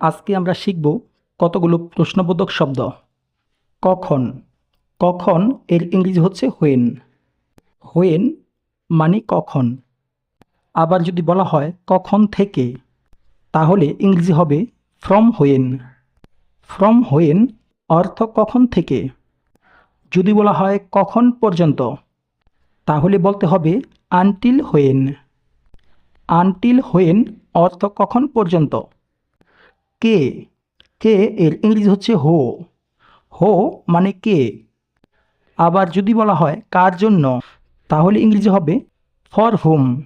আজকে আমরা শিখব কতগুলো প্রশ্নবোধক শব্দ। কখন। কখন এর ইংরেজি হচ্ছে হোয়েন হোয়েন মানে কখন। আবার যদি বলা হয় কখন থেকে, তাহলে ইংরেজি হবে ফ্রম হোয়েন ফ্রম হোয়েন অর্থ কখন থেকে। যদি বলা হয় কখন পর্যন্ত, তাহলে বলতে হবে আনটিল হোয়েন আনটিল হোয়েন অর্থ কখন পর্যন্ত। কে? কে এর ইংরেজি হচ্ছে হো। হো মানে কে? আবার যদি বলা হয় কার জন্য, তাহলে ইংরেজি হবে ফর হুম।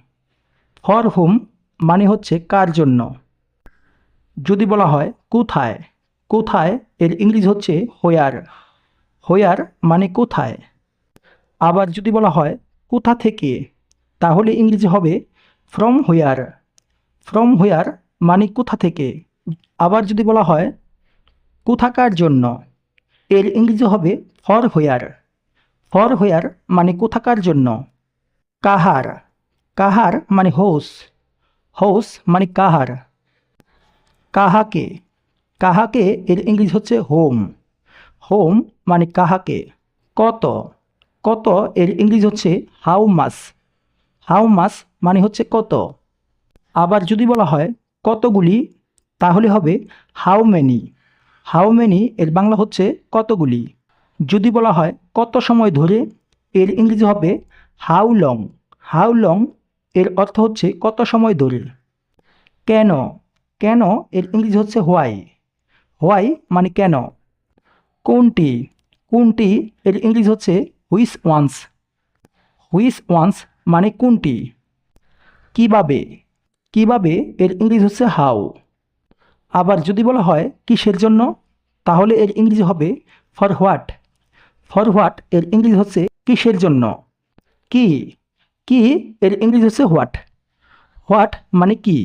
ফর হুম মানে হচ্ছে কার জন্য। যদি বলা হয় কোথায় কোথায় এর ইংরেজি হচ্ছে হোয়ার। হোয়ার মানে কোথায়? আবার যদি বলা হয় কোথা থেকে, তাহলে ইংরেজি হবে ফ্রম হোয়ার। ফ্রম হোয়ার মানে কোথা থেকে? আবার যদি বলা হয়, কোথাকার জন্য? এর ইংরেজি হবে ফর হোয়ার ফর হোয়ার মানে কোথাকার জন্য? কাহার। কাহার মানে হোস হোস মানে কাহার। কাহাকে? কাহাকে এর ইংরেজি হচ্ছে হোম হোম মানে কাহাকে? কত? কত এর ইংরেজি হচ্ছে হাউ মাস হাউ মাস মানে হচ্ছে কত। আবার যদি বলা হয়, কতগুলি তাহলে হবে হাউ মেনি হাউ মেনি এর বাংলা হচ্ছে কতগুলি? যদি বলা হয় কত সময় ধরে, এর ইংরেজি হবে হাউ লং হাউ লং এর অর্থ হচ্ছে কত সময় ধরে। কেন? কেন এর ইংরেজি হচ্ছে হোয়াই হোয়াই মানে কেন? কোনটি? কোনটি এর ইংরেজি হচ্ছে হুইস ওয়ান্স হুইস ওয়ান্স মানে কোনটি? কীভাবে? কীভাবে এর ইংরেজি হচ্ছে হাউ আবার যদি বলা হয় কিসের জন্য, তাহলে এর ইংরেজি হবে ফর হোয়াট ফর হোয়াট এর ইংরেজি হচ্ছে কিসের জন্য? কি? কি এর ইংরেজি হচ্ছে হোয়াট হোয়াট মানে কি?